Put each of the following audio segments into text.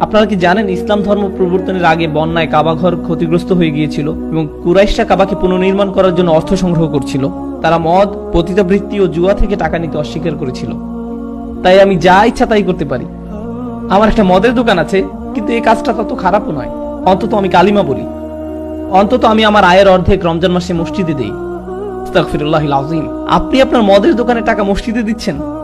আপনারা কি জানেন ইসলাম ধর্ম প্রবর্তনের আগে বন্যায় কাবাঘর ক্ষতিগ্রস্ত হয়ে গিয়েছিল এবং কুরাইশরা কাবাকে পুনর্নির্মাণ করার জন্য অর্থ সংগ্রহ করছিল? তারা মদ, পতিতাবৃত্তি ও জুয়া থেকে টাকা নিতে অস্বীকার করেছিল। তাই আমি যা ইচ্ছা তাই করতে পারি। আমার একটা মদের দোকান আছে, কিন্তু এই কাজটা তত খারাপও নয়। অন্তত আমি কালিমা বলি। অন্তত আমি আমার আয়ের অর্ধেক রমজান মাসে মসজিদে দেই। আপনি আপনার মদের দোকানে টাকা মসজিদে দিচ্ছেন?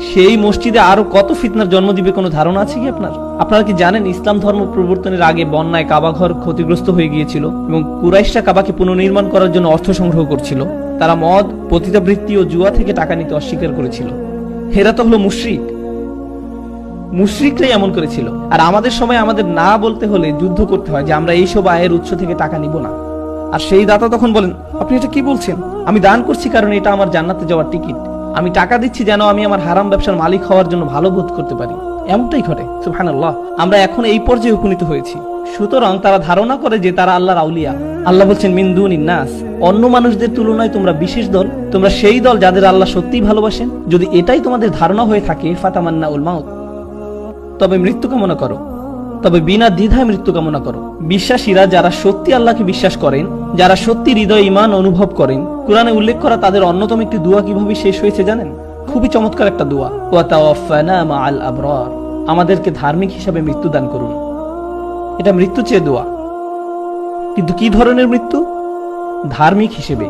সেই মসজিদে আরও কত ফিতনার জন্ম দিবে কোনো ধারণা আছে কি আপনার? আপনারা কি জানেন ইসলাম ধর্ম প্রবর্তনের আগে বন্যায় কাবাঘর ক্ষতিগ্রস্ত হয়ে গিয়েছিল এবং কুরাইশরা কাবাকে পুনর্নির্মাণ করার জন্য অর্থ সংগ্রহ করছিল। তারা মদ, পতিতাবৃত্তি ও জুয়া থেকে টাকা নিতে অস্বীকার করেছিল। হেরা তো হলো মুশরিক। মুশরিকরাই এমন করেছিল। আর আমাদের সময় আমাদের না বলতে হলে যুদ্ধ করতে হয় যে আমরা এইসব আয়ের উৎস থেকে টাকা নিব না। আর সেই দাতা তখন বলেন, আপনি এটা কি বলছেন? আমি দান করছি কারণ এটা আমার জান্নাতে যাওয়ার টিকিট। আমি টাকা দিচ্ছি যেন আমি আমার হারাম ব্যবসার মালিক হওয়ার জন্য ভালো বোধ করতে পারি। এমনটাই ঘটে, সুবহানাল্লাহ। আমরা এখন এই পর্যায়ে উপনীত হয়েছি। সুতরাং তারা ধারণা করে যে তারা আল্লাহর আউলিয়া। আল্লাহ বলছেন মিন্দুন ইন্নাস অন্য মানুষদের তুলনায় তোমরা বিশেষ দল। তোমরা সেই দল যাদের আল্লাহ সত্যিই ভালোবাসেন। যদি এটাই তোমাদের ধারণা হয়ে থাকে ফাতামান্না উল মাউত। তবে মৃত্যু কামনা করো তবে বিনা দ্বিধায় মৃত্যু কামনা করো। বিশ্বাসীরা যারা সত্যি আল্লাহকে বিশ্বাস করেন, যারা সত্যি হৃদয় ইমান অনুভব করেন, কোরআনে উল্লেখ করা তাদের অন্যতম একটি দোয়া কীভাবে শেষ হয়েছে জানেন? খুবই চমৎকার একটা দোয়া। মাআল আবরার। আমাদেরকে ধার্মিক হিসাবে মৃত্যু দান করুন। এটা মৃত্যু চেয়ে দোয়া। কিন্তু কি ধরনের মৃত্যু? ধার্মিক হিসেবে।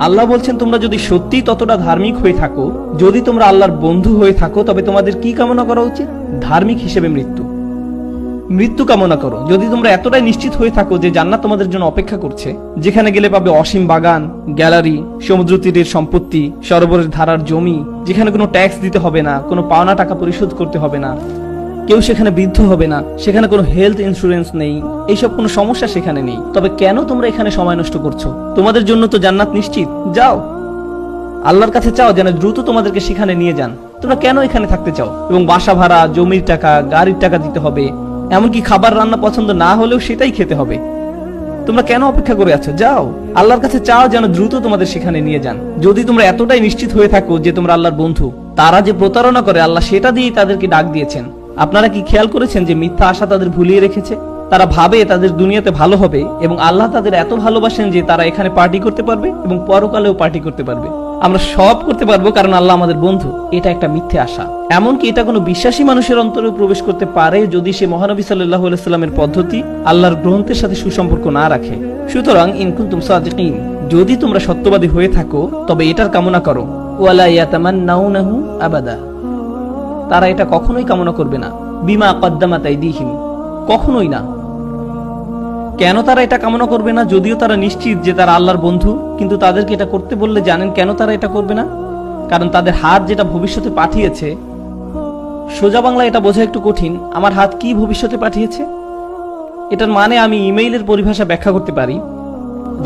আল্লাহ বলছেন, তোমরা যদি সত্যি ততটা ধার্মিক হয়ে থাকো, যদি তোমরা আল্লাহর বন্ধু হয়ে থাকো, তবে তোমাদের কি কামনা করা উচিত? ধার্মিক হিসেবে মৃত্যু। মৃত্যু কামনা করো। যদি তোমরা এতটাই নিশ্চিত হয়ে থাকো যে জান্নাত তোমাদের জন্য অপেক্ষা করছে, যেখানে গেলে পাবে অসীম বাগান, গ্যালারি সমুদ্র তীরের সম্পত্তি, সরোবরের ধারার জমি, যেখানে কোনো ট্যাক্স দিতে হবে না, কোনো পাওনা টাকা পরিশোধ করতে হবে না, কেউ সেখানে বৃদ্ধ হবে না, সেখানে কোনো হেলথ ইন্স্যুরেন্স নেই এইসব কোনো সমস্যা সেখানে নেই। তবে কেন তোমরা এখানে সময় নষ্ট করছ? তোমাদের জন্য তো জান্নাত নিশ্চিত। যাও। আল্লাহর কাছে চাও যেন দ্রুত তোমাদেরকে সেখানে নিয়ে যান। তোমরা কেন এখানে থাকতে চাও? এবং বাসা ভাড়া, জমির টাকা, গাড়ির টাকা দিতে হবে এমনকি খাবার রান্না পছন্দ না হলেও সেটাই খেতে হবে। তোমরা কেন অপেক্ষা করে আছো? যাও। আল্লাহর কাছে চাও যেন দ্রুত তোমাদের সেখানে নিয়ে যান। যদি তোমরা এতটাই নিশ্চিত হয়ে থাকো যে তোমরা আল্লাহর বন্ধু, তারা যে প্রতারণা করে, আল্লাহ সেটা দিয়েই তাদেরকে ডাক দিয়েছেন। আপনারা কি খেয়াল করেছেন যে মিথ্যা আশা তাদের ভুলিয়ে রেখেছে? তারা ভাবে তাদের দুনিয়াতে ভালো হবে এবং আল্লাহ তাদের এত ভালোবাসেন যে তারা এখানে পার্টি করতে পারবে এবং পরকালেও পার্টি করতে পারবে। আমরা সব করতে পারব কারণ আল্লাহ আমাদের বন্ধু। এটা একটা মিথ্যে আশা। এমনকি এটা কোনো বিশ্বাসী মানুষের অন্তরে প্রবেশ করতে পারে যদি সে মহানবী সাল্লাহ সাল্লামের পদ্ধতি আল্লাহর গ্রন্থের সাথে সুসম্পর্ক না রাখে। সুতরাং ইনকুন্তুম সাদিকিন, যদি তোমরা সত্যবাদী হয়ে থাকো, তবে এটার কামনা করো। আবাদা। তারা এটা কখনোই কামনা করবে না। বিমা কদ্দামাতাই দিহিম কখনোই না। কেন তারা এটা কামনা করবে না? যদিও তারা নিশ্চিত যে তারা আল্লাহর বন্ধু, কিন্তু তাদেরকে এটা করতে বললে জানেন কেন তারা এটা করবে না? কারণ তাদের হাত যেটা ভবিষ্যতে পাঠিয়েছে, সোজা বাংলা এটা বোঝা একটু কঠিন, আমার হাত কি ভবিষ্যতে পাঠিয়েছে? এটার মানে আমি ইমেইলের পরিভাষা ব্যাখ্যা করতে পারি।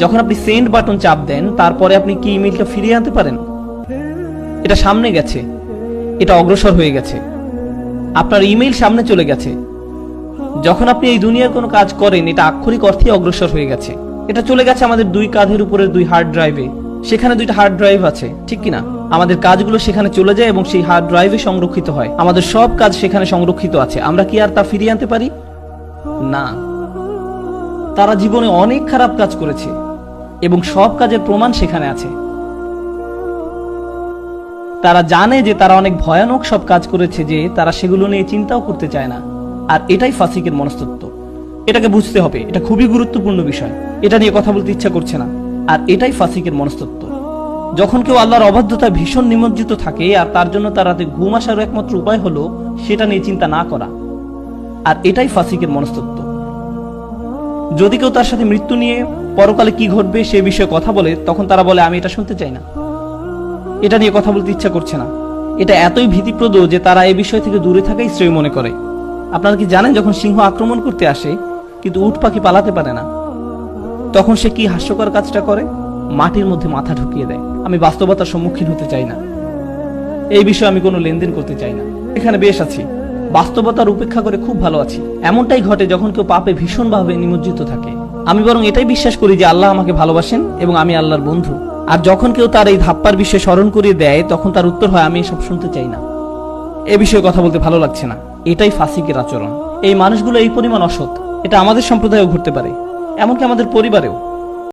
যখন আপনি সেন্ড বাটন চাপ দেন, তারপরে আপনি কি ইমেইলটা ফিরিয়ে আনতে পারেন? এটা সামনে গেছে, এটা অগ্রসর হয়ে গেছে। আপনার ইমেইল সামনে চলে গেছে। যখন আপনি এই দুনিয়ার কোনো কাজ করেন, এটা আক্ষরিক অর্থে অগ্রসর হয়ে গেছে। এটা চলে গেছে আমাদের দুই কাঁধের উপরের দুই হার্ড ড্রাইভে সেখানে দুইটা হার্ড ড্রাইভ আছে, ঠিক কিনা? আমাদের কাজগুলো সেখানে চলে যায় এবং সেই হার্ড ড্রাইভে সংরক্ষিত হয়। আমাদের সব কাজ সেখানে সংরক্ষিত আছে। আমরা কি আর তা ফিরিয়ে আনতে পারি? না। তারা জীবনে অনেক খারাপ কাজ করেছে এবং সব কাজের প্রমাণ সেখানে আছে। তারা জানে যে তারা অনেক ভয়ানক সব কাজ করেছে যে তারা সেগুলো নিয়ে চিন্তাও করতে চায় না। আর এটাই ফাসিকের মনস্তত্ব। এটাকে বুঝতে হবে, এটা খুবই গুরুত্বপূর্ণ বিষয়। এটা নিয়ে কথা বলতে ইচ্ছা করছে না। আর এটাই ফাসিকের মনস্তত্ব। যখন কেউ আল্লাহর অবাধ্যতায় ভীষণ নিমজ্জিত থাকে, আর তার জন্য তার রাতে ঘুম আসার একমাত্র উপায় হলো সেটা নিয়ে চিন্তা না করা। আর এটাই ফাসিকের মনস্তত্ব। যদি কেউ তার সাথে মৃত্যু নিয়ে পরকালে কি ঘটবে সে বিষয়ে কথা বলে, তখন তারা বলে, আমি এটা শুনতে চাই না। এটা নিয়ে কথা বলতে ইচ্ছা করছে না। এটা এতই ভীতিপ্রদ যে তারা এই বিষয় থেকে দূরে থাকাই শ্রেয় মনে করে। আপনারা কি জানেন যখন সিংহ আক্রমণ করতে আসে, কিন্তু উট পাখি পালাতে পারে না, তখন সে কি হাস্যকর কাজটা করে? মাটির মধ্যে মাথা ঢুকিয়ে দেয়। আমি বাস্তবতার সম্মুখীন হতে চাই না। এই বিষয়ে আমি কোনো লেনদেন করতে চাই না। এখানে বেশ আছি। বাস্তবতার উপেক্ষা করে খুব ভালো আছি। এমনটাই ঘটে যখন কেউ পাপে ভীষণভাবে নিমজ্জিত থাকে। আমি বরং এটাই বিশ্বাস করি যে আল্লাহ আমাকে ভালোবাসেন এবং আমি আল্লাহর বন্ধু। আর যখন কেউ তার এই ধাপ্পার বিষয়ে স্মরণ করিয়ে দেয়, তখন তার উত্তর হয়, আমি এসব শুনতে চাই না। এ বিষয়ে কথা বলতে ভালো লাগছে না। এটাই ফাসিকের আচরণ। এই মানুষগুলো এই পরিমাণ অসৎ। এটা আমাদের সম্প্রদায়ও ঘুরতে পারে। এমনকি আমাদের পরিবারেও।